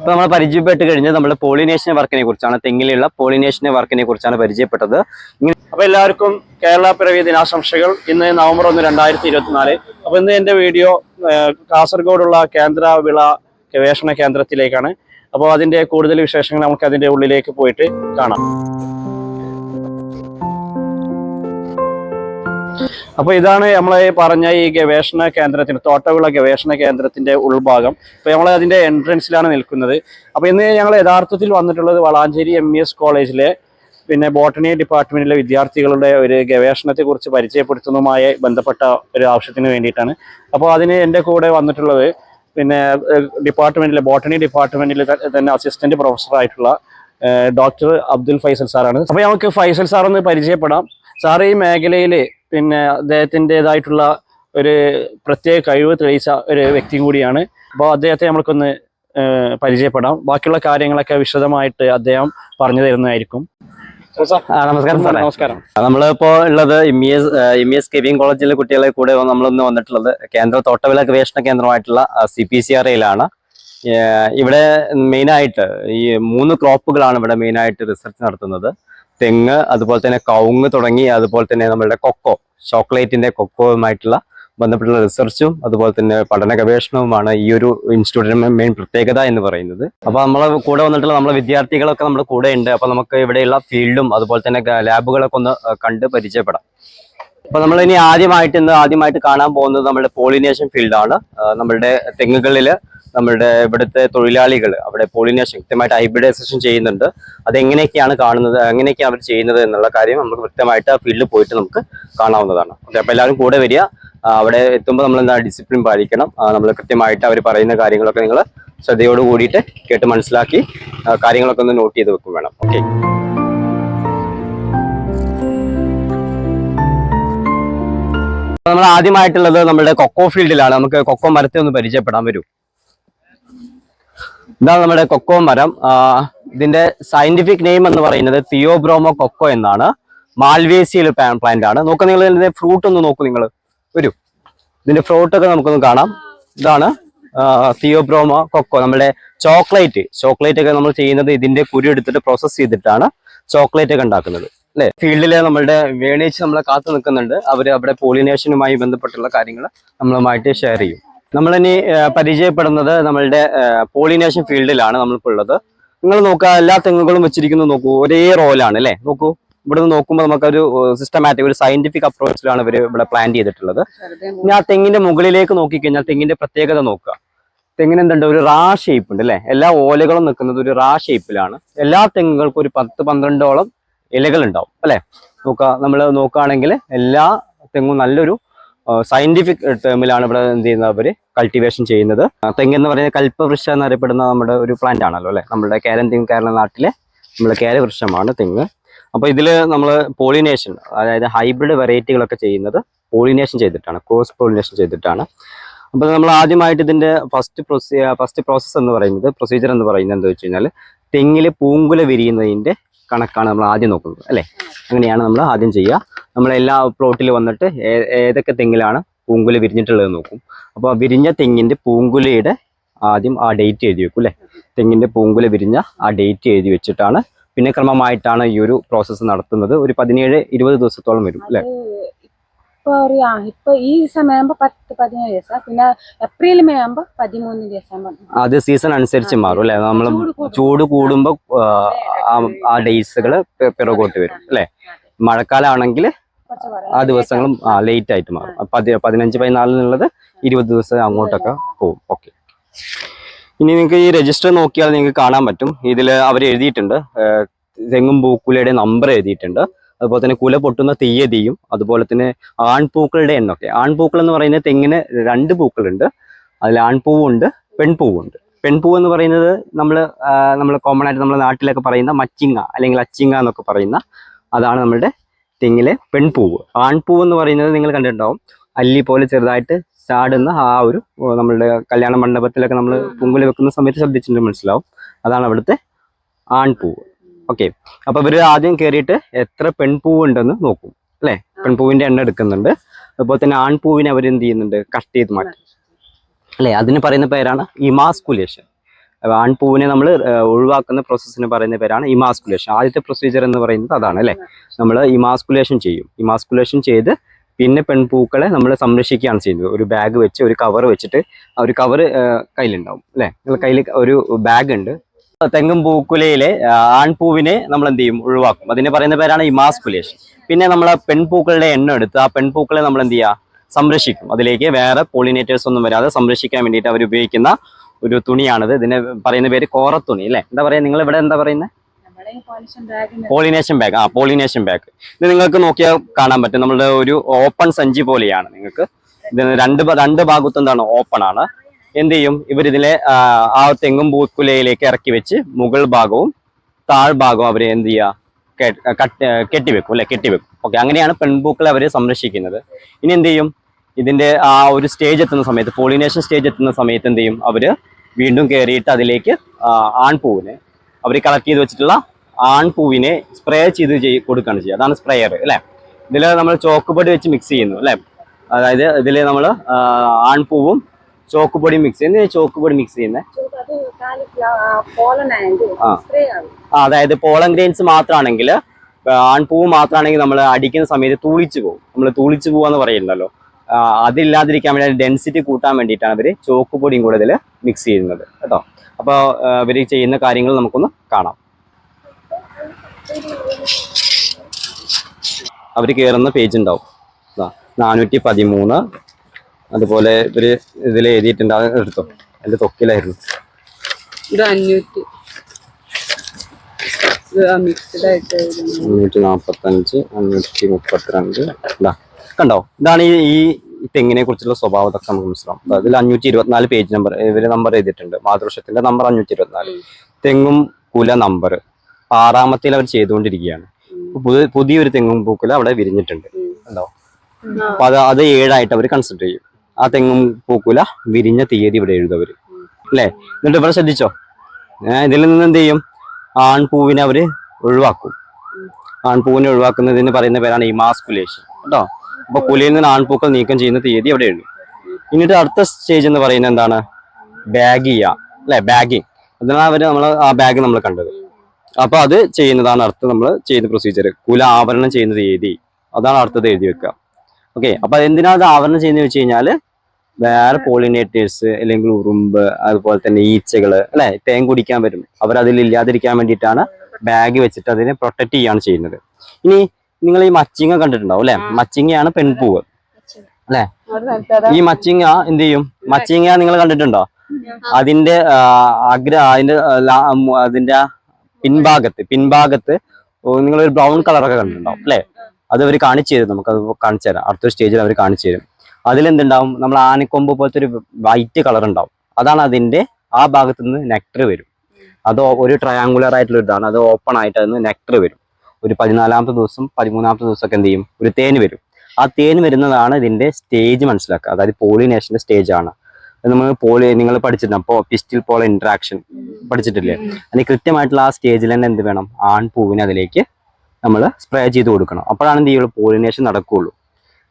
ഇപ്പൊ നമ്മൾ പരിചയപ്പെട്ട് കഴിഞ്ഞാൽ നമ്മൾ പോളിനേഷൻ വർക്കിനെ കുറിച്ചാണ് തെങ്ങിലുള്ള പോളിനേഷൻ വർക്കിനെ കുറിച്ചാണ് പരിചയപ്പെട്ടത്. അപ്പൊ എല്ലാവർക്കും കേരള പിറവി ദിനാശംസകൾ. ഇന്ന് നവംബർ ഒന്ന് രണ്ടായിരത്തി ഇരുപത്തിനാല്. അപ്പൊ ഇന്ന് എന്റെ വീഡിയോ കാസർഗോഡുള്ള കേന്ദ്ര വിള ഗവേഷണ കേന്ദ്രത്തിലേക്കാണ്. അപ്പോൾ അതിന്റെ കൂടുതൽ വിശേഷങ്ങൾ നമുക്ക് അതിന്റെ ഉള്ളിലേക്ക് പോയിട്ട് കാണാം. അപ്പൊ ഇതാണ് നമ്മളെ പറഞ്ഞ ഈ ഗവേഷണ കേന്ദ്രത്തിന് തോട്ടവിള ഗവേഷണ കേന്ദ്രത്തിന്റെ ഉൾഭാഗം. അപ്പൊ നമ്മൾ അതിന്റെ എൻട്രൻസിലാണ് നിൽക്കുന്നത്. അപ്പൊ ഇന്ന് ഞങ്ങൾ യഥാർത്ഥത്തിൽ വന്നിട്ടുള്ളത് വളാഞ്ചേരി എം എസ് കോളേജിലെ പിന്നെ ബോട്ടണി ഡിപ്പാർട്ട്മെന്റിലെ വിദ്യാർത്ഥികളുടെ ഒരു ഗവേഷണത്തെ കുറിച്ച് പരിചയപ്പെടുത്തുന്നതുമായി ബന്ധപ്പെട്ട ഒരു ആവശ്യത്തിന് വേണ്ടിയിട്ടാണ്. അപ്പോൾ അതിന് എന്റെ കൂടെ വന്നിട്ടുള്ളത് പിന്നെ ഡിപ്പാർട്ട്മെന്റിലെ ബോട്ടണി ഡിപ്പാർട്ട്മെന്റിലെ തന്നെ അസിസ്റ്റന്റ് പ്രൊഫസർ ആയിട്ടുള്ള ഡോക്ടർ അബ്ദുൽ ഫൈസൽ സാറാണ്. അപ്പോൾ നമുക്ക് ഫൈസൽ സാർ ഒന്ന് പരിചയപ്പെടാം. സാർ ഈ മേഖലയിൽ പിന്നെ അദ്ദേഹത്തിന്റെതായിട്ടുള്ള ഒരു പ്രത്യേക കഴിവ് തെളിയിച്ച ഒരു വ്യക്തിയും കൂടിയാണ്. അപ്പോൾ അദ്ദേഹത്തെ നമ്മൾക്കൊന്ന് പരിചയപ്പെടാം. ബാക്കിയുള്ള കാര്യങ്ങളൊക്കെ വിശദമായിട്ട് അദ്ദേഹം പറഞ്ഞു തരുന്നതായിരിക്കും. നമസ്കാരം സാറേ. നമസ്കാരം. നമ്മളിപ്പോ ഉള്ളത് M E S M E S K V M കോളേജിലെ കുട്ടികളെ കൂടെ നമ്മളൊന്ന് വന്നിട്ടുള്ളത് കേന്ദ്ര തോട്ടവിള ഗവേഷണ കേന്ദ്രമായിട്ടുള്ള സി പി സി ആർ എയിലാണ്. ഇവിടെ മെയിനായിട്ട് ഈ മൂന്ന് ക്രോപ്പുകളാണ് ഇവിടെ മെയിനായിട്ട് റിസർച്ച് നടത്തുന്നത്. തെങ്ങ് അതുപോലെ തന്നെ കവുങ്ങ് തുടങ്ങി അതുപോലെ തന്നെ നമ്മളുടെ കൊക്കോ ചോക്ലേറ്റിന്റെ കൊക്കോയുമായിട്ടുള്ള ബന്ധപ്പെട്ടുള്ള റിസർച്ചും അതുപോലെ തന്നെ പഠന ഗവേഷണവുമാണ് ഈ ഒരു ഇൻസ്റ്റിറ്റ്യൂട്ടിന്റെ മെയിൻ പ്രത്യേകത എന്ന് പറയുന്നത്. അപ്പൊ നമ്മളെ കൂടെ വന്നിട്ടുള്ള നമ്മളെ വിദ്യാർത്ഥികളൊക്കെ നമ്മുടെ കൂടെ ഉണ്ട്. അപ്പൊ നമുക്ക് ഇവിടെയുള്ള ഫീൽഡും അതുപോലെ തന്നെ ലാബുകളൊക്കെ ഒന്ന് കണ്ട് പരിചയപ്പെടാം. അപ്പൊ നമ്മൾ ഇനി ആദ്യമായിട്ട് ഇന്ന് ആദ്യമായിട്ട് കാണാൻ പോകുന്നത് നമ്മുടെ പോളിനേഷൻ ഫീൽഡാണ്. നമ്മളുടെ തെങ്ങുകളിൽ നമ്മളുടെ ഇവിടുത്തെ തൊഴിലാളികൾ അവിടെ പോളിനേഷൻ കൃത്യമായിട്ട് ഹൈബ്രിഡൈസേഷൻ ചെയ്യുന്നുണ്ട്. അതെങ്ങനെയൊക്കെയാണ് കാണുന്നത് എങ്ങനെയൊക്കെയാണ് അവർ ചെയ്യുന്നത് എന്നുള്ള കാര്യം നമുക്ക് കൃത്യമായിട്ട് ആ ഫീൽഡിൽ പോയിട്ട് നമുക്ക് കാണാവുന്നതാണ്. ഓക്കെ അപ്പോൾ എല്ലാവരും കൂടെ വരിക. അവിടെ എത്തുമ്പോൾ നമ്മൾ എന്താ ഡിസിപ്ലിൻ പാലിക്കണം. നമ്മൾ കൃത്യമായിട്ട് അവർ പറയുന്ന കാര്യങ്ങളൊക്കെ നിങ്ങൾ ശ്രദ്ധയോട് കൂടിയിട്ട് കേട്ട് മനസ്സിലാക്കി കാര്യങ്ങളൊക്കെ ഒന്ന് നോട്ട് ചെയ്ത് വെക്കും വേണം. ഓക്കെ. നമ്മൾ ആദ്യമായിട്ടുള്ളത് നമ്മുടെ കൊക്കോ ഫീൽഡിലാണ് നമുക്ക് കൊക്കോ മരത്തെ ഒന്ന് പരിചയപ്പെടാൻ വരൂ. ഇതാണ് നമ്മുടെ കൊക്കോ മരം. ഇതിന്റെ സയന്റിഫിക് നെയിം എന്ന് പറയുന്നത് തിയോബ്രോമോ കൊക്കോ എന്നാണ്. മാൽവേസിയൽ പ്ലാന്റ് ആണ്. നോക്കുക നിങ്ങൾ ഇതിന്റെ ഫ്രൂട്ട് ഒന്ന് നോക്കൂ നിങ്ങൾ. വരൂ. ഇതിന്റെ ഫ്രൂട്ട് ഒക്കെ നമുക്കൊന്ന് കാണാം. ഇതാണ് തിയോബ്രോമോ കൊക്കോ നമ്മുടെ ചോക്ലേറ്റ് ചോക്ലേറ്റ് ഒക്കെ നമ്മൾ ചെയ്യുന്നത് ഇതിന്റെ കുരു എടുത്തിട്ട് പ്രോസസ്സ് ചെയ്തിട്ടാണ് ചോക്ലേറ്റ് ഒക്കെ ഉണ്ടാക്കുന്നത്. അല്ലെ? ഫീൽഡിൽ നമ്മളുടെ വേണേച്ച് നമ്മളെ കാത്തു നിൽക്കുന്നുണ്ട്. അവർ അവിടെ പോളിനേഷനുമായി ബന്ധപ്പെട്ടുള്ള കാര്യങ്ങൾ നമ്മളുമായിട്ട് ഷെയർ ചെയ്യും. നമ്മളിനി പരിചയപ്പെടുന്നത് നമ്മളുടെ പോളിനേഷൻ ഫീൽഡിലാണ് നമ്മളിപ്പോൾ ഉള്ളത് നിങ്ങൾ നോക്കുക എല്ലാ തെങ്ങുകളും വെച്ചിരിക്കുന്നത് നോക്കൂ. ഒരേ റോലാണ് അല്ലേ? നോക്കൂ. ഇവിടെ നിന്ന് നോക്കുമ്പോൾ നമുക്കൊരു സിസ്റ്റമാറ്റിക് ഒരു സയന്റിഫിക് അപ്രോച്ചിലാണ് ഇവർ ഇവിടെ പ്ലാൻ ചെയ്തിട്ടുള്ളത്. ഇനി ആ തെങ്ങിന്റെ മുകളിലേക്ക് നോക്കിക്കഴിഞ്ഞാൽ തെങ്ങിന്റെ പ്രത്യേകത നോക്കുക. തെങ്ങിന് എന്തുണ്ട്? ഒരു റാ ഷേപ്പ് ഉണ്ട് അല്ലെ? എല്ലാ ഓലകളും നിൽക്കുന്നത് ഒരു റാ ഷേപ്പിലാണ് എല്ലാ തെങ്ങുകൾക്കും ഒരു പത്ത് പന്ത്രണ്ടോളം ഇലകൾ ഉണ്ടാവും അല്ലെ? നോക്കുക. നമ്മൾ നോക്കുകയാണെങ്കിൽ എല്ലാ തെങ്ങും നല്ലൊരു സയന്റിഫിക് ടേമിലാണ് ഇവിടെ എന്ത് ചെയ്യുന്നത് അവർ കൾട്ടിവേഷൻ ചെയ്യുന്നത്. തെങ്ങ് എന്ന് പറയുന്നത് കൽപ്പവൃക്ഷ എന്നറിയപ്പെടുന്ന നമ്മുടെ ഒരു പ്ലാന്റ് ആണല്ലോ അല്ലേ? നമ്മുടെ കേരൻ തെങ്ങ് കേരള നാട്ടിലെ നമ്മുടെ കേരവൃക്ഷമാണ് തെങ്ങ്. അപ്പോൾ ഇതിൽ നമ്മൾ പോളിനേഷൻ അതായത് ഹൈബ്രിഡ് വെറൈറ്റികളൊക്കെ ചെയ്യുന്നത് പോളിനേഷൻ ചെയ്തിട്ടാണ് ക്രോസ് പോളിനേഷൻ ചെയ്തിട്ടാണ്. അപ്പോൾ നമ്മൾ ആദ്യമായിട്ട് ഇതിന്റെ ഫസ്റ്റ് പ്രൊസീ ഫസ്റ്റ് പ്രോസസ്സ് എന്ന് പറയുന്നത് പ്രൊസീജിയർ എന്ന് പറയുന്നത് എന്താ വെച്ച് കഴിഞ്ഞാൽ തെങ്ങിൽ പൂങ്കുല വിരിയുന്നതിന്റെ കണക്കാണ് നമ്മൾ ആദ്യം നോക്കുന്നത് അല്ലേ? അങ്ങനെയാണ് നമ്മൾ ആദ്യം ചെയ്യുക. നമ്മൾ എല്ലാ പ്ലോട്ടിൽ വന്നിട്ട് ഏതൊക്കെ തെങ്ങിലാണ് പൂങ്കുല വിരിഞ്ഞിട്ടുള്ളത് നോക്കും. അപ്പോൾ വിരിഞ്ഞ തെങ്ങിന്റെ പൂങ്കുലയുടെ ആദ്യം ആ ഡേറ്റ് എഴുതി വെക്കും അല്ലേ? തെങ്ങിന്റെ പൂങ്കുല വിരിഞ്ഞ ആ ഡേറ്റ് എഴുതി വെച്ചിട്ടാണ്. പിന്നെ ക്രമമായിട്ടാണ് ഈ ഒരു പ്രോസസ്സ് നടത്തുന്നത്. ഒരു പതിനേഴ് ഇരുപത് ദിവസത്തോളം വരും അല്ലേ? ഇപ്പൊ ഒരു ആ ഇപ്പൊ ഈ സമയമാകുമ്പോ പത്ത് പതിനേഴ് ദിവസം പിന്നെ ഏപ്രിൽ മേ ആകുമ്പോ പതിമൂന്ന് ദിവസം അത് സീസൺ അനുസരിച്ച് മാറും അല്ലെ? നമ്മൾ ചൂട് കൂടും. കൂടുമ്പോൾ ആ ഡേയ്സുകൾ പിറകോട്ട് വരും അല്ലെ? മഴക്കാലമാണെങ്കിൽ ആ ദിവസങ്ങളും ആ ദിവസങ്ങളും ലേറ്റ് ആയിട്ട് മാറും പതിനഞ്ച് പതിനാലിനുള്ളത് ഇരുപത് ദിവസം അങ്ങോട്ടൊക്കെ പോകും. ഓക്കെ. ഇനി നിങ്ങൾക്ക് ഈ രജിസ്റ്റർ നോക്കിയാൽ നിങ്ങൾക്ക് കാണാൻ പറ്റും. ഇതിൽ അവർ എഴുതിയിട്ടുണ്ട്. തെങ്ങും പൂക്കുലയുടെ നമ്പർ എഴുതിയിട്ടുണ്ട്. അതുപോലെ തന്നെ കുല പൊട്ടുന്ന തീയതിയും അതുപോലെ തന്നെ ആൺപൂക്കളുടെ എണ്ണമൊക്കെ. ആൺപൂക്കൾ എന്ന് പറയുന്നത് തെങ്ങിന് രണ്ട് പൂക്കളുണ്ട്. അതിൽ ആൺപൂവുണ്ട് പെൺപൂവുണ്ട്. പെൺപൂവ് എന്ന് പറയുന്നത് നമ്മൾ നമ്മൾ കോമൺ ആയിട്ട് നമ്മുടെ നാട്ടിലൊക്കെ പറയുന്ന മച്ചിങ്ങ അല്ലെങ്കിൽ അച്ചിങ്ങ എന്നൊക്കെ പറയുന്ന അതാണ് നമ്മുടെ തെങ്ങിലെ പെൺപൂവ്. ആൺപൂവ് എന്ന് പറയുന്നത് നിങ്ങൾ കണ്ടിട്ടുണ്ടാവും. അല്ലി പോലെ ചെറുതായിട്ട് ചാടുന്ന ആ ഒരു നമ്മളുടെ കല്യാണ മണ്ഡപത്തിലൊക്കെ നമ്മൾ പൂങ്കുല വെക്കുന്ന സമയത്ത് ശ്രദ്ധിച്ചിട്ടുണ്ട് മനസ്സിലാവും. അതാണ് അവിടുത്തെ ആൺപൂവ്. ഓക്കെ അപ്പൊ ഇവർ ആദ്യം കയറിയിട്ട് എത്ര പെൺപൂവ് ഉണ്ടെന്ന് നോക്കും അല്ലെ? പെൺപൂവിന്റെ എണ്ണ എടുക്കുന്നുണ്ട്. അതുപോലെ തന്നെ ആൺപൂവിനെ അവർ എന്ത് ചെയ്യുന്നുണ്ട്? കട്ട് ചെയ്ത് മാറ്റും. അല്ലെ? അതിന് പറയുന്ന പേരാണ് ഇമാസ്കുലേഷൻ ആൺപൂവിനെ നമ്മൾ ഒഴിവാക്കുന്ന പ്രോസസ്സിന് പറയുന്ന പേരാണ് ഇമാസ്കുലേഷൻ ആദ്യത്തെ പ്രൊസീജിയർ എന്ന് പറയുന്നത് അതാണ് അല്ലേ? നമ്മൾ ഇമാസ്കുലേഷൻ ചെയ്യും. ഇമാസ്കുലേഷൻ ചെയ്ത് പിന്നെ പെൺപൂക്കളെ നമ്മൾ സംരക്ഷിക്കുകയാണ് ചെയ്യുന്നത്. ഒരു ബാഗ് വെച്ച് ഒരു കവർ വെച്ചിട്ട് ആ ഒരു കവർ കയ്യിലുണ്ടാവും അല്ലേ? കയ്യിൽ ഒരു ബാഗ് ഉണ്ട്. തെങ്ങും പൂക്കുലയിലെ ആൺപൂവിനെ നമ്മൾ എന്ത് ചെയ്യും ഒഴിവാക്കും. അതിന് പറയുന്ന പേരാണ് ഇമാസ്കുലേഷൻ. പിന്നെ നമ്മൾ പെൺപൂക്കളുടെ എണ്ണം എടുത്ത് ആ പെൺപൂക്കളെ നമ്മൾ എന്ത് ചെയ്യുക സംരക്ഷിക്കും. അതിലേക്ക് വേറെ പോളിനേറ്റേഴ്സ് ഒന്നും വരാതെ സംരക്ഷിക്കാൻ വേണ്ടിയിട്ട് അവർ ഉപയോഗിക്കുന്ന ഒരു തുണിയാണിത്. ഇതിന് പറയുന്ന പേര് കോറത്തുണി അല്ലേ? എന്താ പറയുക നിങ്ങൾ ഇവിടെ എന്താ പറയുന്നത് പോളിനേഷൻ ബാഗ് ആ പോളിനേഷൻ ബാഗ് ഇത് നിങ്ങൾക്ക് നോക്കിയാൽ കാണാൻ പറ്റും. നമ്മളുടെ ഒരു ഓപ്പൺ സഞ്ചി പോലെയാണ്. നിങ്ങൾക്ക് ഇതിന് രണ്ട് രണ്ട് ഭാഗത്തും എന്താണ്? ഓപ്പൺ ആണ്. എന്ത് ചെയ്യും? ഇവർ ആ, തെങ്ങും പൂക്കുലയിലേക്ക് ഇറക്കി വെച്ച് മുകൾ ഭാഗവും താഴ്ഭാഗവും അവർ എന്ത് ചെയ്യുക കെട്ടിവെക്കും അല്ലെ? കെട്ടിവെക്കും. ഓക്കെ അങ്ങനെയാണ് പെൺപൂക്കളെ അവർ സംരക്ഷിക്കുന്നത്. ഇനി എന്ത് ചെയ്യും? ഇതിന്റെ ആ ഒരു സ്റ്റേജ് എത്തുന്ന സമയത്ത് പോളിനേഷൻ സ്റ്റേജ് എത്തുന്ന സമയത്ത് എന്ത് ചെയ്യും? അവർ വീണ്ടും കയറിയിട്ട് അതിലേക്ക് ആൺപൂവിനെ അവർ കളക്ട് ചെയ്ത് വെച്ചിട്ടുള്ള ആൺപൂവിനെ സ്പ്രേ ചെയ്ത് ചെയ് കൊടുക്കുകയാണ് ചെയ്യുക. അതാണ് സ്പ്രേയർ അല്ലേ? ഇതിൽ നമ്മൾ ചോക്ക് പൊടി വെച്ച് മിക്സ് ചെയ്യുന്നു അല്ലേ? അതായത് ഇതിൽ നമ്മൾ ആൺപൂവും ചെയ്യുന്നത് ചോക്കുപൊടി മിക്സ് ചെയ്യുന്നത്. ചോക്ക് പൊടി മിക്സ്. സ്പ്രേ ആ, അതായത് പോളൻ ഗ്രെയിൻസ് മാത്രമാണെങ്കിൽ ആൺപൂവ് മാത്രമാണെങ്കിൽ നമ്മൾ അടിക്കുന്ന സമയത്ത് തൂളിച്ചു പോകും. നമ്മൾ തൂളിച്ചു പോവാന്ന് പറയുന്നല്ലോ അതില്ലാതിരിക്കാൻ വേണ്ടി ഡെൻസിറ്റി കൂട്ടാൻ വേണ്ടിയിട്ടാണ് ഇവർ ചോക്കുപൊടിയും കൂടെ ഇതിൽ മിക്സ് ചെയ്യുന്നത്. കേട്ടോ? അപ്പോൾ ഇവർ ചെയ്യുന്ന കാര്യങ്ങൾ നമുക്കൊന്ന് കാണാം. അവർ കയറുന്ന പേജ് ഉണ്ടാവും. നാനൂറ്റി പതിമൂന്ന് അതുപോലെ ഇവർ ഇതിൽ എഴുതിയിട്ടുണ്ട്. അത് എടുത്തോ. എന്റെ തൊക്കിലായിരുന്നു. ഇത് അഞ്ഞൂറ്റി മിക്സ്ഡ് ആയിട്ട് എഴുതുന്നത്. അഞ്ഞൂറ്റി നാൽപ്പത്തഞ്ച് അഞ്ഞൂറ്റി മുപ്പത്തിരണ്ട്. ഇതാ കണ്ടോ? ഇതാണ് ഈ തെങ്ങിനെ കുറിച്ചുള്ള സ്വഭാവം ഇതൊക്കെ നമുക്ക് മനസ്സിലാവും. അതിൽ അഞ്ഞൂറ്റി ഇരുപത്തിനാല് പേജ് നമ്പർ ഇവർ നമ്പർ എഴുതിയിട്ടുണ്ട്. മാതൃവൃക്ഷത്തിന്റെ നമ്പർ അഞ്ഞൂറ്റി ഇരുപത്തിനാല്. തെങ്ങും കുല നമ്പർ. ആറാമത്തിൽ അവർ ചെയ്തുകൊണ്ടിരിക്കുകയാണ്. പുതിയ പുതിയൊരു തെങ്ങും പൂക്കുല അവിടെ വിരിഞ്ഞിട്ടുണ്ട്. കണ്ടോ? അപ്പൊ അത് അത് ഏഴായിട്ട് അവർ കൺസിഡർ ചെയ്യും. ആ തെങ്ങും പൂക്കൂല. വിരിഞ്ഞ തീയതി ഇവിടെ എഴുതും അവർ. അല്ലേ? എന്നിട്ട് ഇവിടെ ശ്രദ്ധിച്ചോ? ഇതിൽ നിന്ന് എന്ത് ചെയ്യും? ആൺപൂവിനെ അവർ ഒഴിവാക്കും. ആൺപൂവിനെ ഒഴിവാക്കുന്നതിന് പറയുന്ന പേരാണ് ഇമാസ്കുലേഷൻ. കേട്ടോ? അപ്പൊ കുലയിൽ നിന്ന് ആൺപൂക്കൾ നീക്കം ചെയ്യുന്ന തീയതി അവിടെ എഴുതും. എന്നിട്ട് അടുത്ത സ്റ്റേജ് എന്ന് പറയുന്നത് എന്താണ്? ബാഗിയ. അല്ലെ? ബാഗിങ്. അതിനാണ് അവർ നമ്മൾ ആ ബാഗ് നമ്മൾ കണ്ടത്. അപ്പൊ അത് ചെയ്യുന്നതാണ് അടുത്ത നമ്മൾ ചെയ്യുന്ന പ്രൊസീജിയർ കുല ആവരണം ചെയ്യുന്ന തീയതി. അതാണ് അടുത്തത് എഴുതി വെക്കുക. ഓക്കെ അപ്പൊ എന്തിനാ അത് ആവരണം ചെയ്യുന്നത് വെച്ച് കഴിഞ്ഞാൽ വേറെ പോളിനേറ്റേഴ്സ് അല്ലെങ്കിൽ ഉറുമ്പ് അതുപോലെ തന്നെ ഈച്ചകൾ അല്ലെ? തേൻ കുടിക്കാൻ വരും അവർ അതിൽ ഇല്ലാതിരിക്കാൻ വേണ്ടിയിട്ടാണ് ബാഗ് വെച്ചിട്ട് അതിനെ പ്രൊട്ടക്ട് ചെയ്യാണ് ചെയ്യുന്നത്. ഇനി നിങ്ങൾ ഈ മച്ചിങ്ങ കണ്ടിട്ടുണ്ടാവും അല്ലെ? മച്ചിങ്ങയാണ് പെൺപൂവ് അല്ലെ? ഈ മച്ചിങ്ങ എന്ത് ചെയ്യും? മച്ചിങ്ങ നിങ്ങൾ കണ്ടിട്ടുണ്ടോ? അതിന്റെ ആഗ്രഹ അഗ്ര അതിന്റെ അതിന്റെ പിൻഭാഗത്ത് പിൻഭാഗത്ത് നിങ്ങൾ ഒരു ബ്രൗൺ കളറൊക്കെ കണ്ടിട്ടുണ്ടാവും അല്ലെ? അത് അവർ കാണിച്ചു തരും. നമുക്ക് അത് കാണിച്ചു തരാം. അടുത്തൊരു സ്റ്റേജിൽ അവർ കാണിച്ചു തരും. അതിലെന്തുണ്ടാവും? നമ്മൾ ആനക്കൊമ്പ് പോലത്തെ ഒരു വൈറ്റ് കളർ ഉണ്ടാവും അതാണ് അതിന്റെ ആ ഭാഗത്ത് നിന്ന് നെക്ടർ വരും. അത് ഒരു ട്രയാങ്കുലർ ആയിട്ടുള്ള ഇതാണ്. അത് ഓപ്പൺ ആയിട്ട് അതിന് നെക്ടർ വരും. ഒരു പതിനാലാമത്തെ ദിവസം പതിമൂന്നാമത്തെ ദിവസമൊക്കെ എന്ത് ചെയ്യും? ഒരു തേൻ വരും. ആ തേൻ വരുന്നതാണ് ഇതിന്റെ സ്റ്റേജ് മനസ്സിലാക്കുക. അതായത് പോളിനേഷന്റെ സ്റ്റേജ് ആണ്. നമ്മൾ പോളി നിങ്ങൾ പഠിച്ചിട്ടുണ്ട്. അപ്പോൾ പിസ്റ്റിൽ പോൾ ഇന്ററാക്ഷൻ പഠിച്ചിട്ടില്ലേ? അതിന് കൃത്യമായിട്ടുള്ള ആ സ്റ്റേജിൽ തന്നെ എന്ത് വേണം? ആൺ പൂവിനെ അതിലേക്ക് നമ്മൾ സ്പ്രേ ചെയ്ത് കൊടുക്കണം. അപ്പോഴാണ് എന്ത് ചെയ്യുള്ളൂ? പോളിനേഷൻ നടക്കുകയുള്ളൂ.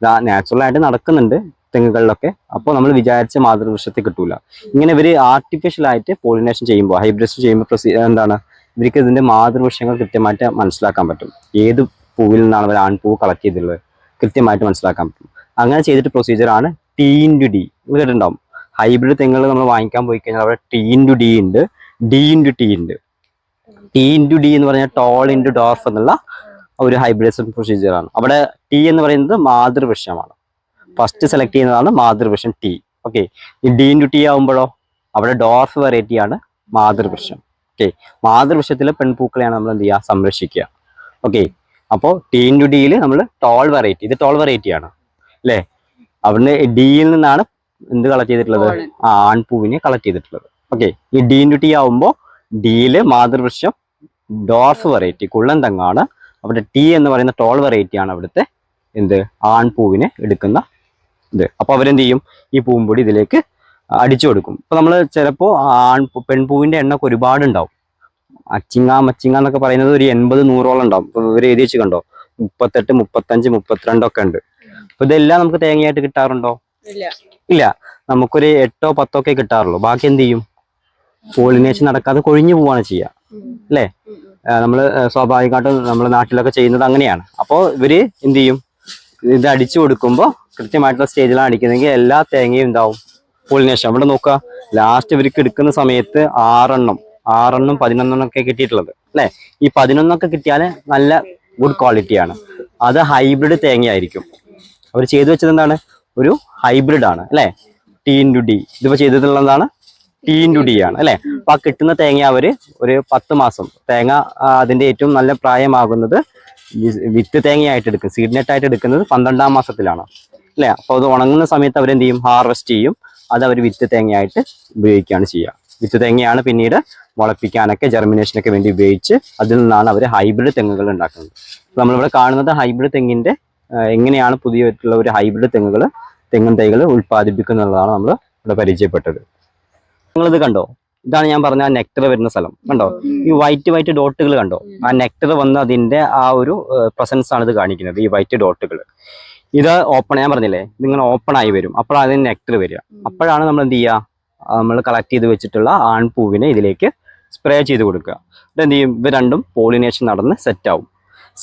ഇതാ നാച്ചുറൽ ആയിട്ട് നടക്കുന്നുണ്ട് തെങ്ങുകളിലൊക്കെ. അപ്പോൾ നമ്മൾ വിചാരിച്ച മാതൃവൃക്ഷത്തിൽ കിട്ടൂല. ഇങ്ങനെ ഇവർ ആർട്ടിഫിഷ്യൽ ആയിട്ട് പോളിനേഷൻ ചെയ്യുമ്പോൾ ഹൈബ്രിഡ്സ് ചെയ്യുമ്പോൾ എന്താണ്? ഇവർക്ക് ഇതിന്റെ മാതൃവൃക്ഷങ്ങൾ കൃത്യമായിട്ട് മനസ്സിലാക്കാൻ പറ്റും. ഏത് പൂവിൽ നിന്നാണ് അവർ ആൺപൂവ് കളക്ട് ചെയ്തിട്ടുള്ളത്? കൃത്യമായിട്ട് മനസ്സിലാക്കാൻ പറ്റും. അങ്ങനെ ചെയ്തിട്ട് പ്രൊസീജിയർ ആണ് ടി ഇന്റു ഡി കേട്ടിട്ടുണ്ടാവും ഹൈബ്രിഡ് തെങ്ങുകൾ നമ്മൾ വാങ്ങിക്കാൻ പോയി കഴിഞ്ഞാൽ അവിടെ ടി ഇന്റു ഡി ഉണ്ട് ഡി ഇന്റു ടി ഉണ്ട്. ടി ഇന്റു ഡി എന്ന് പറഞ്ഞാൽ ടോൾ ഇന്റു ഡോർഫ് എന്നുള്ള ഒരു ഹൈബ്രിഡേഷൻ പ്രൊസീജിയർ ആണ്. അവിടെ ടി എന്ന് പറയുന്നത് മാതൃവൃക്ഷമാണ്. ഫസ്റ്റ് സെലക്ട് ചെയ്യുന്നതാണ് മാതൃവൃക്ഷം ടി ഓക്കെ ഈ ഡി ഇന്റു ടി ആവുമ്പോഴോ അവിടെ ഡോർഫ് വെറൈറ്റി ആണ് മാതൃവൃക്ഷം. ഓക്കെ മാതൃവൃക്ഷത്തിലെ പെൺപൂക്കളെയാണ് നമ്മൾ എന്ത് ചെയ്യുക? സംരക്ഷിക്കുക. ഓക്കെ അപ്പോൾ ടി ഇന്റു ഡിയിൽ നമ്മൾ ടോൾ വെറൈറ്റി ഇത് ടോൾ വെറൈറ്റി ആണ്. അല്ലേ? അവിടുന്ന് ഡിയിൽ നിന്നാണ് എന്ത് കളക്ട് ചെയ്തിട്ടുള്ളത്. ആ ആൺപൂവിനെ കളക്ട് ചെയ്തിട്ടുള്ളത്. ഓക്കെ ഈ ഡി ഇന്റു ടി ആവുമ്പോൾ ഡിയിൽ മാതൃവൃക്ഷം ഡോർഫ് വെറൈറ്റി കുള്ളൻ തെങ്ങാണ്. അവിടെ ടീ എന്ന് പറയുന്ന ടോൾ വെറൈറ്റി ആണ് അവിടുത്തെ എന്ത് ആൺപൂവിനെ എടുക്കുന്ന ഇത്. അപ്പൊ അവരെന്ത് ചെയ്യും ഈ പൂമ്പൊടി ഇതിലേക്ക് അടിച്ചു കൊടുക്കും. അപ്പോൾ നമ്മൾ ചിലപ്പോൾ ആൺ പെൺപൂവിന്റെ എണ്ണൊക്കെ ഒരുപാട് ഉണ്ടാവും അച്ചിങ്ങ മച്ചിങ്ങ എന്നൊക്കെ പറയുന്നത് ഒരു എൺപത് നൂറോളം ഉണ്ടാവും. ഇപ്പോൾ ഇവർ എഴുതി വെച്ച് കണ്ടോ മുപ്പത്തെട്ട് മുപ്പത്തഞ്ച് മുപ്പത്തിരണ്ടൊക്കെ ഉണ്ട്. അപ്പോൾ ഇതെല്ലാം നമുക്ക് തേങ്ങയായിട്ട് കിട്ടാറുണ്ടോ? ഇല്ല. ഇല്ല. നമുക്കൊരു എട്ടോ പത്തോ ഒക്കെ കിട്ടാറുള്ളൂ. ബാക്കി എന്ത് ചെയ്യും പോളിനേഷൻ നടക്കാതെ കൊഴിഞ്ഞു പോവാണ് ചെയ്യുക അല്ലേ? നമ്മൾ സ്വാഭാവികമായിട്ടും നമ്മൾ നാട്ടിലൊക്കെ ചെയ്യുന്നത് അങ്ങനെയാണ്. അപ്പോൾ ഇവർ എന്ത് ചെയ്യും? ഇത് അടിച്ചു കൊടുക്കുമ്പോൾ കൃത്യമായിട്ടുള്ള സ്റ്റേജിലാണ് അടിക്കുന്നതെങ്കിൽ എല്ലാ തേങ്ങയും ഉണ്ടാവും പോളിനേഷൻ ഇവിടെ നോക്കുക. ലാസ്റ്റ് ഇവർക്ക് എടുക്കുന്ന സമയത്ത് ആറെണ്ണം. ആറെണ്ണം പതിനൊന്നെണ്ണം ഒക്കെ കിട്ടിയിട്ടുള്ളത്. അല്ലേ? ഈ പതിനൊന്നൊക്കെ കിട്ടിയാൽ നല്ല ഗുഡ് ക്വാളിറ്റിയാണ് അത് ഹൈബ്രിഡ് തേങ്ങയായിരിക്കും. അവർ ചെയ്തു വെച്ചത് എന്താണ്? ഒരു ഹൈബ്രിഡ് ആണ്. അല്ലേ? ടി ഇന്റു ഡി ഇതിപ്പോൾ ചെയ്തിട്ടുള്ള എന്താണ് ടി ഇന്റു ഡി ആണ് അല്ലേ? അപ്പൊ ആ കിട്ടുന്ന തേങ്ങ അവർ ഒരു പത്ത് മാസം തേങ്ങ അതിന്റെ ഏറ്റവും നല്ല പ്രായമാകുന്നത് വിത്ത് തേങ്ങയായിട്ട് എടുക്കും സീഡ് നെറ്റ് ആയിട്ട് എടുക്കുന്നത് പന്ത്രണ്ടാം മാസത്തിലാണ് അല്ലെ? അപ്പോൾ അത് ഉണങ്ങുന്ന സമയത്ത് അവരെന്ത് ചെയ്യും? ഹാർവെസ്റ്റ് ചെയ്യും അത് അവർ വിത്ത് തേങ്ങയായിട്ട് ഉപയോഗിക്കുകയാണ് ചെയ്യുക. വിത്ത് തേങ്ങയാണ് പിന്നീട് മുളപ്പിക്കാനൊക്കെ ജെർമിനേഷനൊക്കെ വേണ്ടി ഉപയോഗിച്ച് അതിൽ നിന്നാണ് അവർ ഹൈബ്രിഡ് തെങ്ങുകൾ ഉണ്ടാക്കുന്നത്. നമ്മളിവിടെ കാണുന്നത് ഹൈബ്രിഡ് തെങ്ങിന്റെ എങ്ങനെയാണ് പുതിയ ഒരു ഹൈബ്രിഡ് തെങ്ങുകൾ തെങ്ങും തൈകൾ ഉൽപ്പാദിപ്പിക്കുന്നുള്ളതാണ് നമ്മൾ ഇവിടെ പരിചയപ്പെട്ടത്. നിങ്ങളിത് കണ്ടോ? ഇതാണ് ഞാൻ പറഞ്ഞ ആ നെക്ടർ വരുന്ന സ്ഥലം. കണ്ടോ? ഈ വൈറ്റ് വൈറ്റ് ഡോട്ടുകൾ കണ്ടോ? ആ നെക്ടർ വന്ന് അതിന്റെ ആ ഒരു പ്രസൻസ് ആണ് ഇത് കാണിക്കുന്നത് ഈ വൈറ്റ് ഡോട്ടുകൾ ഇത് ഓപ്പൺ ഞാൻ പറഞ്ഞില്ലേ നിങ്ങൾ ഓപ്പൺ ആയി വരും. അപ്പോഴാണ് അതിന് നെക്ടർ വരിക. അപ്പോഴാണ് നമ്മൾ എന്ത് ചെയ്യുക? നമ്മൾ കളക്ട് ചെയ്ത് വെച്ചിട്ടുള്ള ആൺപൂവിനെ ഇതിലേക്ക് സ്പ്രേ ചെയ്ത് കൊടുക്കുക. ഇത് എന്ത് ചെയ്യും? ഇവ രണ്ടും പോളിനേഷൻ നടന്ന്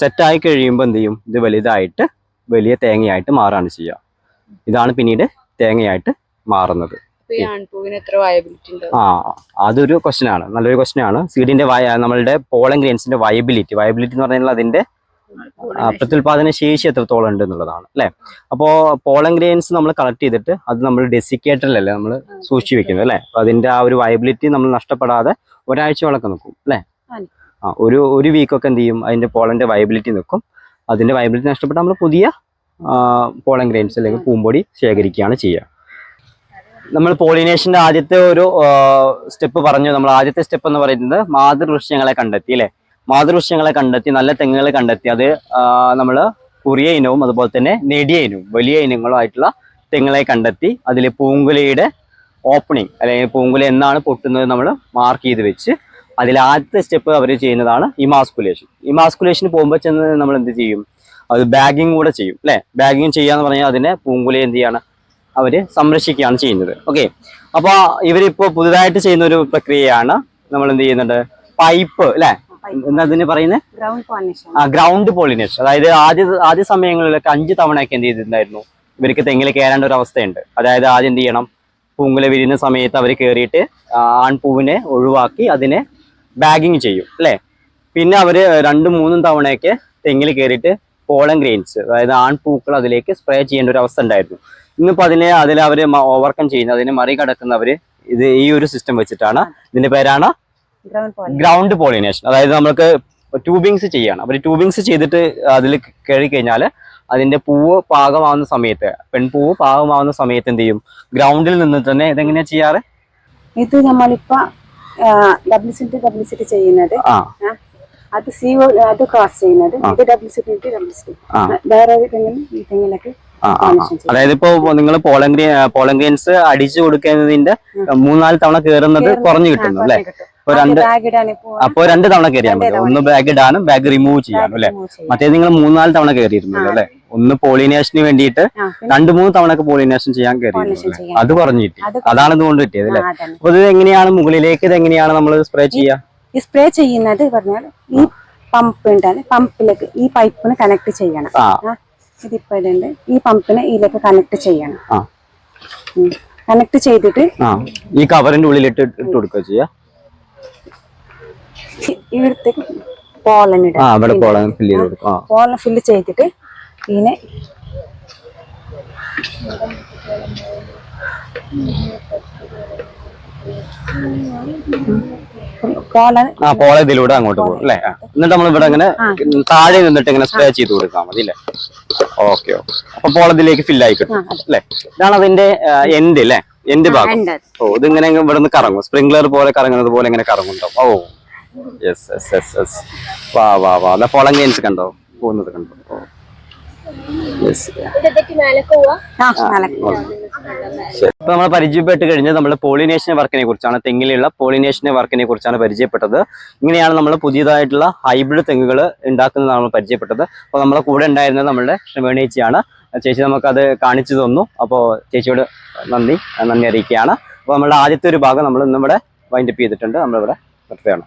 സെറ്റ് ആയി കഴിയുമ്പോൾ എന്ത് ചെയ്യും? ഇത് വലുതായിട്ട് വലിയ തേങ്ങയായിട്ട് മാറാണ് ചെയ്യുക. ഇതാണ് പിന്നീട് തേങ്ങയായിട്ട് മാറുന്നത്. ആ അതൊരു ക്വസ്റ്റ്യൻ ആണ്. നല്ലൊരു ക്വസ്റ്റ്യൻ ആണ്. സീഡിന്റെ നമ്മളുടെ പോളൻ ഗ്രെയിൻസിന്റെ വയബിലിറ്റി വയബിലിറ്റി എന്ന് പറഞ്ഞാൽ അതിന്റെ പ്രത്യുൽപാദന ശേഷി എത്രത്തോളം ഉണ്ട് എന്നുള്ളതാണ് അല്ലെ? അപ്പോ പോളൻ ഗ്രെയിൻസ് നമ്മൾ കളക്ട് ചെയ്തിട്ട് അത് നമ്മൾ ഡെസിക്കേറ്ററിലല്ലേ നമ്മൾ സൂക്ഷിച്ചു വെക്കുന്നത് അല്ലെ? അപ്പൊ അതിന്റെ ആ ഒരു വയബിലിറ്റി നമ്മൾ നഷ്ടപ്പെടാതെ ഒരാഴ്ചയോളൊക്കെ നിൽക്കും അല്ലെ? ആ ഒരു ഒരു വീക്കൊക്കെ എന്ത് ചെയ്യും? അതിന്റെ പോളന്റെ വയബിലിറ്റി നിൽക്കും. അതിന്റെ വയബിലിറ്റി നഷ്ടപ്പെട്ട് നമ്മൾ പുതിയ പോളൻ ഗ്രെയിൻസ് അല്ലെങ്കിൽ പൂമ്പൊടി ശേഖരിക്കുകയാണ് ചെയ്യുക. നമ്മൾ പോളിനേഷന്റെ ആദ്യത്തെ ഒരു സ്റ്റെപ്പ് പറഞ്ഞു. നമ്മൾ ആദ്യത്തെ സ്റ്റെപ്പ് എന്ന് പറയുന്നത് മാതൃവൃക്ഷങ്ങളെ കണ്ടെത്തി അല്ലെ? മാതൃവൃക്ഷങ്ങളെ കണ്ടെത്തി നല്ല തെങ്ങുകൾ കണ്ടെത്തി. അത് നമ്മൾ കുറിയ ഇനവും അതുപോലെ തന്നെ നെടിയ ഇനവും വലിയ ഇനങ്ങളുമായിട്ടുള്ള തെങ്ങുകളെ കണ്ടെത്തി അതിൽ പൂങ്കുലയുടെ ഓപ്പണിങ് അല്ലെങ്കിൽ പൂങ്കുല എന്നാണ് പൊട്ടുന്നത് നമ്മൾ മാർക്ക് ചെയ്ത് വെച്ച് അതിൽ ആദ്യത്തെ സ്റ്റെപ്പ് അവർ ചെയ്യുന്നതാണ് ഇമാസ്കുലേഷൻ ഇമാസ്കുലേഷന് പോകുമ്പോൾ ചെന്ന് നമ്മൾ എന്ത് ചെയ്യും? അത് ബാഗിങ് കൂടെ ചെയ്യും അല്ലേ? ബാഗിങ് ചെയ്യുക ചെയ്യാന്ന് പറഞ്ഞാൽ അതിനെ പൂങ്കുല എന്ത് ചെയ്യാണ്? അവർ സംരക്ഷിക്കുകയാണ് ചെയ്യുന്നത്. ഓക്കെ അപ്പോൾ ഇവരിപ്പോൾ പുതുതായിട്ട് ചെയ്യുന്ന ഒരു പ്രക്രിയയാണ് നമ്മൾ എന്ത് ചെയ്യുന്നുണ്ട്? പൈപ്പ് അല്ലെ എന്താ അതിന് പറയുന്നത് ആ ഗ്രൗണ്ട് പോളിനേഷൻ അതായത് ആദ്യ ആദ്യ സമയങ്ങളിലൊക്കെ അഞ്ച് തവണയൊക്കെ എന്ത് ചെയ്തിട്ടുണ്ടായിരുന്നു? ഇവർക്ക് തെങ്ങിൽ കയറേണ്ട ഒരു അവസ്ഥയുണ്ട്. അതായത് ആദ്യം എന്ത് ചെയ്യണം? പൂങ്കുല വിരിയുന്ന സമയത്ത് അവർ കയറിയിട്ട് ആൺപൂവിനെ ഒഴിവാക്കി അതിനെ ബാഗിങ് ചെയ്യും അല്ലേ പിന്നെ അവർ രണ്ടും മൂന്നും തവണയൊക്കെ തെങ്ങിൽ കയറിയിട്ട് പോളൻ ഗ്രെയിൻസ് അതായത് ആൺപൂക്കൾ അതിലേക്ക് സ്പ്രേ ചെയ്യേണ്ട ഒരു അവസ്ഥ ഉണ്ടായിരുന്നു. ഇന്നിപ്പോ അതിനെ അതിൽ അവർ ഓവർകം ചെയ്യുന്ന. അതിനെ മറികടക്കുന്നവര് ഇത് ഈ ഒരു സിസ്റ്റം വെച്ചിട്ടാണ്. ഇതിന്റെ പേരാണ് ഗ്രൗണ്ട് പോളിനേഷൻ അതായത് നമ്മൾക്ക് ട്യൂബിങ്സ് ചെയ്യണം. അവർ ട്യൂബിങ്സ് ചെയ്തിട്ട് അതിൽ കയറി കഴിഞ്ഞാൽ അതിന്റെ പൂവ് പാകമാവുന്ന സമയത്ത് പെൺപൂവ് പാകമാവുന്ന സമയത്ത് എന്ത് ചെയ്യും? ഗ്രൗണ്ടിൽ നിന്ന് തന്നെ ഇതെങ്ങനെയാ ചെയ്യാറ്? ഇത് നമ്മളിപ്പോ ഡബ്ല്യൂസിറ്റി ഡബ്ല്യൂസിറ്റി ചെയ്യുന്നത്. അത് സി അത് ക്രോസ് ചെയ്യുന്നത്. ഇത് ആ. വേറെ ഈ അതായത് ഇപ്പോ നിങ്ങൾ പോളംഗ്രീ പോളംഗ്രീൻസ് അടിച്ചു കൊടുക്കുന്നതിന്റെ മൂന്നാൽ തവണ കയറുന്നത് കുറഞ്ഞു കിട്ടുന്നു അല്ലെ? അപ്പൊ രണ്ട് അപ്പൊ രണ്ട് തവണ കയറിയാൽ മതി. ഒന്ന് ബാഗ് ഇടാനും ബാഗ് റിമൂവ് ചെയ്യാനും അല്ലെ? മറ്റേത് നിങ്ങൾ മൂന്നാൽ തവണ കയറിയിരുന്നല്ലോ അല്ലെ? ഒന്ന് പോളിനേഷന് വേണ്ടിയിട്ട് രണ്ടു മൂന്ന് തവണ ഒക്കെ പോളിനേഷൻ ചെയ്യാൻ കയറിയിരുന്നു അത് പറഞ്ഞു കിട്ടി. അതാണ് ഇതുകൊണ്ട് കിട്ടിയത് അല്ലെ? അപ്പൊ ഇത് എങ്ങനെയാണ് മുകളിലേക്ക് ഇത് എങ്ങനെയാണ് നമ്മൾ സ്പ്രേ ചെയ്യാ? സ്പ്രേ ചെയ്യുന്നത് പറഞ്ഞാൽ ഈ പമ്പ് ഉണ്ടല്ലേ? പമ്പിലേക്ക് ഈ പൈപ്പിന് കണക്ട് ചെയ്യണം. ഇതിപ്പോ ഇതുണ്ട് ഈ പമ്പിന് ഇതിലേക്ക് കണക്ട് ചെയ്യണം. കണക്ട് ചെയ്തിട്ട് ഈ കവറിന്റെ ഉള്ളിലിട്ട് ഇട്ട് കൊടുക്കുക ചെയ്യാ? ഇവിടത്തേക്ക് പോളൻ പോളാൻ ഫില്ല് ചെയ്ത് കൊടുക്കും. ആ. പോളൻ ഫില്ല് ചെയ്തിട്ട് ഇതിനെ പോളൻ ആ പോള ഇതിലൂടെ അങ്ങോട്ട് പോകും അല്ലേ. എന്നിട്ട് നമ്മൾ ഇവിടെ ഇങ്ങനെ താഴെ നിന്നിട്ട് ഇങ്ങനെ സ്പ്രേ ചെയ്ത് കൊടുക്കാൻ മതി അല്ലേ? Okay okay. അപ്പൊ പോള ഇതിലേക്ക് ഫില്ല് ആയി കിട്ടും അല്ലേ? ഇതാണ് അതിന്റെ എൻഡ് അല്ലേ? എൻഡ് ഭാഗം. ഓ ഇത് ഇങ്ങനെ ഇവിടെ നിന്ന് കറങ്ങും. സ്പ്രിംഗ്ലർ പോലെ കറങ്ങുന്നത് പോലെ ഇങ്ങനെ കറങ്ങുണ്ടാവും ഓ. യെസ് യെസ് യെസ് യെസ് വാ വാ വാ. അല്ല പോളം ഗെയിംസ് കണ്ടോ? പോകുന്നത് കണ്ടോ? ഓ. ഇപ്പൊ നമ്മൾ പരിചയപ്പെട്ട് കഴിഞ്ഞാൽ നമ്മുടെ പോളിനേഷൻ വർക്കിനെ കുറിച്ചാണ് തെങ്ങിലുള്ള പോളിനേഷൻ വർക്കിനെ കുറിച്ചാണ് പരിചയപ്പെട്ടത്. ഇങ്ങനെയാണ് നമ്മൾ പുതിയതായിട്ടുള്ള ഹൈബ്രിഡ് തെങ്ങുകൾ ഉണ്ടാക്കുന്നതാണ് നമ്മൾ പരിചയപ്പെട്ടത്. അപ്പോൾ നമ്മളെ കൂടെ ഉണ്ടായിരുന്നത് നമ്മുടെ ശ്രമേണേച്ചിയാണ് ചേച്ചി നമുക്കത് കാണിച്ചു തന്നു. അപ്പോൾ ചേച്ചിയോട് നന്ദി നന്ദി അറിയിക്കുകയാണ്. അപ്പോൾ നമ്മുടെ ആദ്യത്തെ ഒരു ഭാഗം നമ്മൾ ഇന്നിവിടെ വൈൻഡപ്പ് ചെയ്തിട്ടുണ്ട്. നമ്മളിവിടെ നിർത്തുകയാണ്